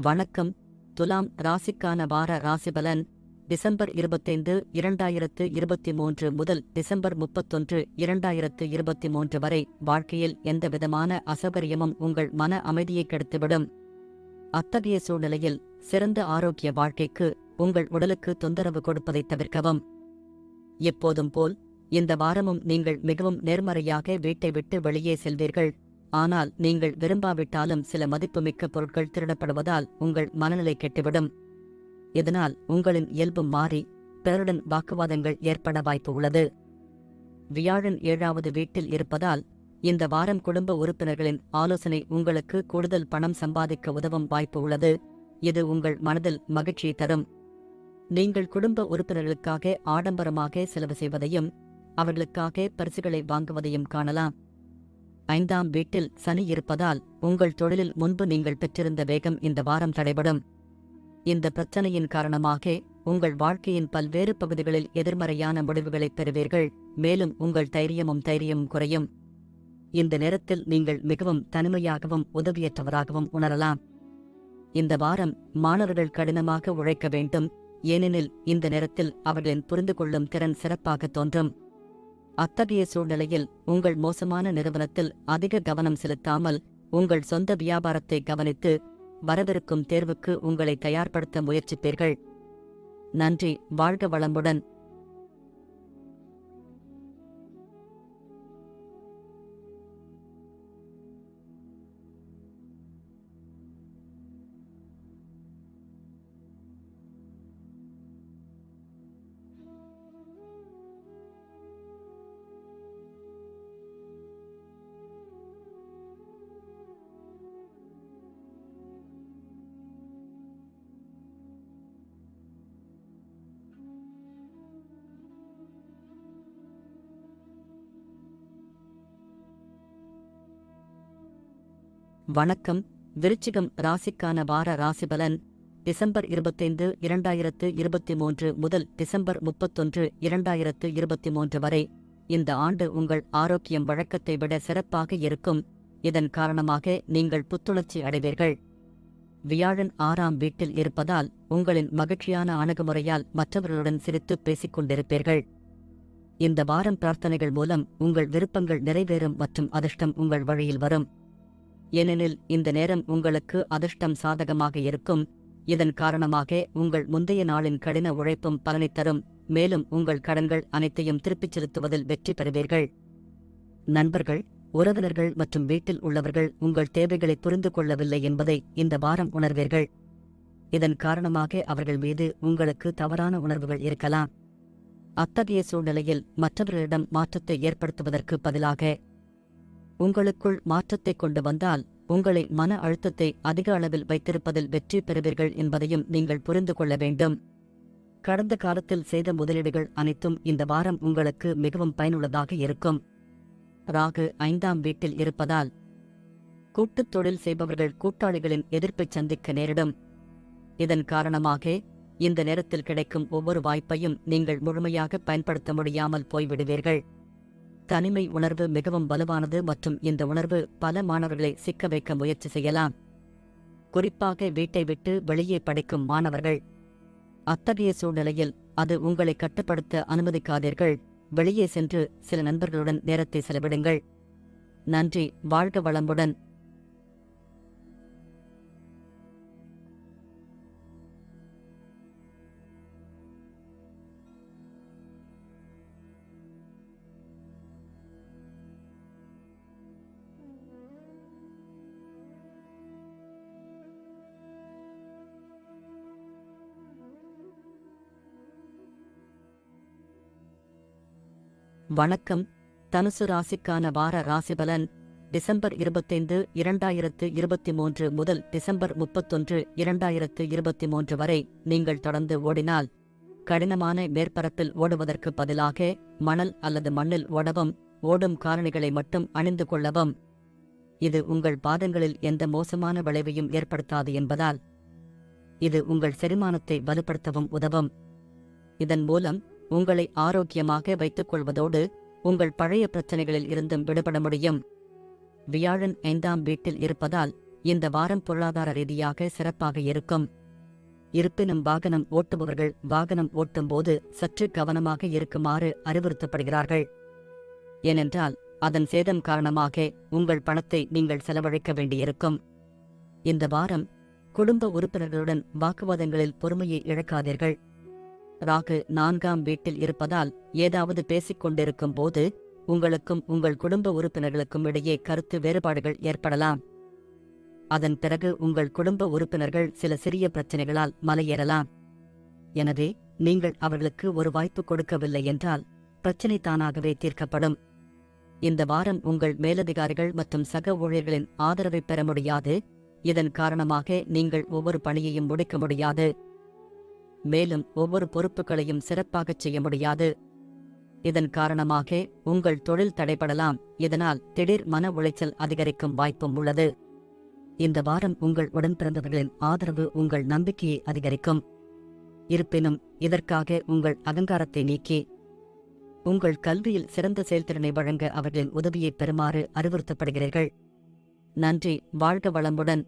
வணக்கம். துலாம் ராசிக்கான வார ராசிபலன் டிசம்பர் இருபத்தைந்து இரண்டாயிரத்து இருபத்தி மூன்று முதல் டிசம்பர் முப்பத்தொன்று இரண்டாயிரத்து இருபத்தி மூன்று வரை வாழ்க்கையில் எந்தவிதமான அசௌகரியமும் உங்கள் மன அமைதியை கெடுத்துவிடும். அத்தகைய சூழ்நிலையில் சிறந்த ஆரோக்கிய வாழ்க்கைக்கு உங்கள் உடலுக்கு தொந்தரவு கொடுப்பதை தவிர்க்கவும். எப்போதும் போல் இந்த வாரமும் நீங்கள் மிகவும் நேர்மறையாக வீட்டை விட்டு வெளியே செல்வீர்கள். ஆனால் நீங்கள் விரும்பாவிட்டாலும் சில மதிப்புமிக்க பொருட்கள் திருடப்படுவதால் உங்கள் மனநிலை கெட்டுவிடும். இதனால் உங்களின் இயல்பு மாறி பிறருடன் வாக்குவாதங்கள் ஏற்பட வாய்ப்பு உள்ளது. வியாழன் ஏழாவது வீட்டில் இருப்பதால் இந்த வாரம் குடும்ப உறுப்பினர்களின் ஆலோசனை உங்களுக்கு கூடுதல் பணம் சம்பாதிக்க உதவும் வாய்ப்பு உள்ளது. இது உங்கள் மனதில் மகிழ்ச்சியை தரும். நீங்கள் குடும்ப உறுப்பினர்களுக்காக ஆடம்பரமாக செலவு செய்வதையும் அவர்களுக்காக பரிசுகளை வாங்குவதையும் காணலாம். ஐந்தாம் வீட்டில் சனி இருப்பதால் உங்கள் தொழிலில் முன்பு நீங்கள் பெற்றிருந்த வேகம் இந்த வாரம் தடைபடும். இந்த பிரச்சனையின் காரணமாக உங்கள் வாழ்க்கையின் பல்வேறு பகுதிகளில் எதிர்மறையான முடிவுகளைப் பெறுவீர்கள். மேலும் உங்கள் தைரியமும் தைரியமும் குறையும். இந்த நேரத்தில் நீங்கள் மிகவும் தனிமையாகவும் உதவியற்றவராகவும் உணரலாம். இந்த வாரம் மாணவர்கள் கடினமாக உழைக்க வேண்டும். ஏனெனில் இந்த நேரத்தில் அவர்களின் புரிந்து கொள்ளும் திறன் சிறப்பாக தோன்றும். அத்தகைய சூழ்நிலையில் உங்கள் மோசமான நிறுவனத்தில் அதிக கவனம் செலுத்தாமல் உங்கள் சொந்த வியாபாரத்தை கவனித்து வரவிருக்கும் தேர்வுக்கு உங்களை தயார்படுத்த முயற்சிப்பீர்கள். நன்றி வாழ்க வளமுடன். வணக்கம். விருச்சிகம் ராசிக்கான வார ராசிபலன் டிசம்பர் இருபத்தைந்து இரண்டாயிரத்து இருபத்தி மூன்று முதல் டிசம்பர் முப்பத்தொன்று இரண்டாயிரத்து இருபத்தி மூன்று வரை. இந்த ஆண்டு உங்கள் ஆரோக்கியம் வழக்கத்தை விட சிறப்பாக இருக்கும். இதன் காரணமாக நீங்கள் புத்துணர்ச்சி அடைவீர்கள். வியாழன் ஆறாம் வீட்டில் இருப்பதால் உங்களின் மகிழ்ச்சியான அணுகுமுறையால் மற்றவர்களுடன் சிரித்து பேசிக் கொண்டிருப்பீர்கள். இந்த வாரம் பிரார்த்தனைகள் மூலம் உங்கள் விருப்பங்கள் நிறைவேறும் மற்றும் அதிர்ஷ்டம் உங்கள் வழியில் வரும். ஏனெனில் இந்த நேரம் உங்களுக்கு அதிர்ஷ்டம் சாதகமாக இருக்கும். இதன் காரணமாக உங்கள் முந்தைய நாளின் கடின உழைப்பும் பலனைத் தரும். மேலும் உங்கள் கடன்கள் அனைத்தையும் திருப்பிச் செலுத்துவதில் வெற்றி பெறுவீர்கள். நண்பர்கள் உறவினர்கள் மற்றும் வீட்டில் உள்ளவர்கள் உங்கள் தேவைகளை புரிந்து கொள்ளவில்லை என்பதை இந்த வாரம் உணர்வீர்கள். இதன் காரணமாக அவர்கள் மீது உங்களுக்கு தவறான உணர்வுகள் இருக்கலாம். அத்தகைய சூழ்நிலையில் மற்றவர்களிடம் மாற்றத்தை ஏற்படுத்துவதற்கு பதிலாக உங்களுக்குள் மாற்றத்தை கொண்டு வந்தால் உங்களை மன அழுத்தத்தை அதிக அளவில் வைத்திருப்பதில் வெற்றி பெறுவீர்கள் என்பதையும் நீங்கள் புரிந்து கொள்ள வேண்டும். கடந்த காலத்தில் செய்த முதலீடுகள் அனைத்தும் இந்த வாரம் உங்களுக்கு மிகவும் பயனுள்ளதாக இருக்கும். ராகு ஐந்தாம் வீட்டில் இருப்பதால் கூட்டுத் தொழில் செய்பவர்கள் கூட்டாளிகளின் எதிர்ப்பைச் சந்திக்க நேரிடும். இதன் காரணமாக இந்த நேரத்தில் கிடைக்கும் ஒவ்வொரு வாய்ப்பையும் நீங்கள் முழுமையாக பயன்படுத்த முடியாமல் போய்விடுவீர்கள். தனிமை உணர்வு மிகவும் வலுவானது மற்றும் இந்த உணர்வு பல மாணவர்களை சிக்க வைக்க முயற்சி செய்யலாம். குறிப்பாக வீட்டை விட்டு வெளியே படிக்கும் மாணவர்கள். அத்தகைய சூழ்நிலையில் அது உங்களை கட்டுப்படுத்த அனுமதிக்காதீர்கள். வெளியே சென்று சில நண்பர்களுடன் நேரத்தை செலவிடுங்கள். நன்றி. வாழ்க வளமுடன். வணக்கம். தனுசு ராசிக்கான வார ராசிபலன் டிசம்பர் இருபத்தைந்து இரண்டாயிரத்து இருபத்தி மூன்று முதல் டிசம்பர் முப்பத்தொன்று இரண்டாயிரத்து இருபத்தி மூன்று வரை நீங்கள் தொடர்ந்து ஓடினால் கடினமான மேற்பரப்பில் ஓடுவதற்கு பதிலாக மணல் அல்லது மண்ணில் ஓடவும் ஓடும் காரணிகளை மட்டும் அணிந்து கொள்ளவும். இது உங்கள் பாதங்களில் எந்த மோசமான விளைவையும் ஏற்படுத்தாது என்பதால் இது உங்கள் செரிமானத்தை வலுப்படுத்தவும் உதவும். இதன் மூலம் உங்களை ஆரோக்கியமாக வைத்துக் கொள்வதோடு உங்கள் பழைய பிரச்சனைகளில் இருந்தும் விடுபட முடியும். வியாழன் ஐந்தாம் வீட்டில் இருப்பதால் இந்த வாரம் பொருளாதார ரீதியாக சிறப்பாக இருக்கும். இருப்பினும் வாகனம் ஓட்டுபவர்கள் வாகனம் ஓட்டும்போது சற்று கவனமாக இருக்குமாறு அறிவுறுத்தப்படுகிறார்கள். ஏனென்றால் அதன் சேதம் காரணமாக உங்கள் பணத்தை நீங்கள் செலவழிக்க வேண்டியிருக்கும். இந்த வாரம் குடும்ப உறுப்பினர்களுடன் வாக்குவாதங்களில் பொறுமையை இழக்காதீர்கள். ராகு நான்காம் வீட்டில் இருப்பதால் ஏதாவது பேசிக் கொண்டிருக்கும் போது உங்களுக்கும் உங்கள் குடும்ப உறுப்பினர்களுக்கும் இடையே கருத்து வேறுபாடுகள் ஏற்படலாம். அதன் பிறகு உங்கள் குடும்ப உறுப்பினர்கள் சில சிறிய பிரச்சனைகளால் மலையேறலாம். எனவே நீங்கள் அவர்களுக்கு ஒரு வாய்ப்பு கொடுக்கவில்லை என்றால் பிரச்சினை தானாகவே தீர்க்கப்படும். இந்த வாரம் உங்கள் மேலதிகாரிகள் மற்றும் சக ஊழியர்களின் ஆதரவை பெற முடியாது. இதன் காரணமாக நீங்கள் ஒவ்வொரு பணியையும் முடிக்க முடியாது. மேலும் ஒவ்வொரு பொறுப்புகளையும் சிறப்பாகச் செய்ய முடியாது. இதன் காரணமாக உங்கள் தொழில் தடைபடலாம். இதனால் திடீர் மன உளைச்சல் அதிகரிக்கும் வாய்ப்பும் உள்ளது. இந்த வாரம் உங்கள் உடன்பிறந்தவர்களின் ஆதரவு உங்கள் நம்பிக்கையை அதிகரிக்கும். இருப்பினும் இதற்காக உங்கள் அகங்காரத்தை நீக்கி உங்கள் கல்வியில் சிறந்த செயல்திறனை வழங்க அவர்களின் உதவியை பெறுமாறு அறிவுறுத்தப்படுகிறீர்கள். நன்றி. வாழ்க வளமுடன்.